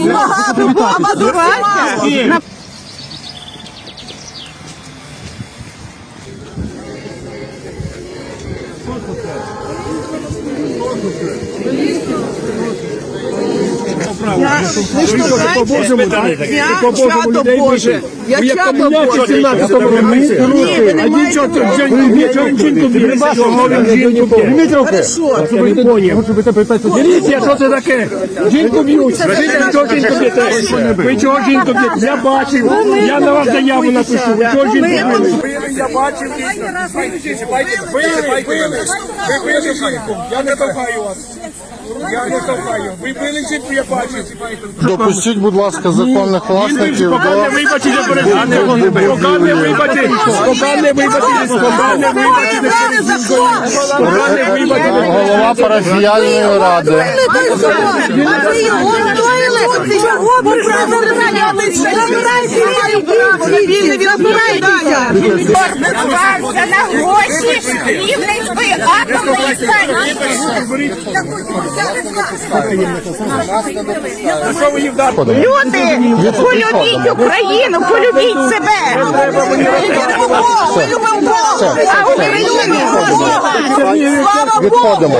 Нас багато, а вас Я Боже. Я Боже. Ні, ви не маєте права. Дивіться, що це таке? Жінку б'ють. Чого жінку б'єте? Ви чого жінку б'єте? Я бачив. Я на вас заяву напишу. Ви чого жінку б'єте? Я бачив. Били, били. Ви били жінку. Я не толкаю вас. Я не толкаю. Ви били жінку, я бачив. Допустіть, будь ласка, законних власників до вибачить, я не вибачить. Поки не вибачить. Поки не вибачить. голова парафіяльної ради. А ви його стоїли? Чого ви забираєте? Забирайтеся! Відбувався на гроші Рівненської атомної станції. Люди, полюбіть Україну, полюбіть себе. Ми любимо Бога! А Україну. Слава Богу! Відходимо.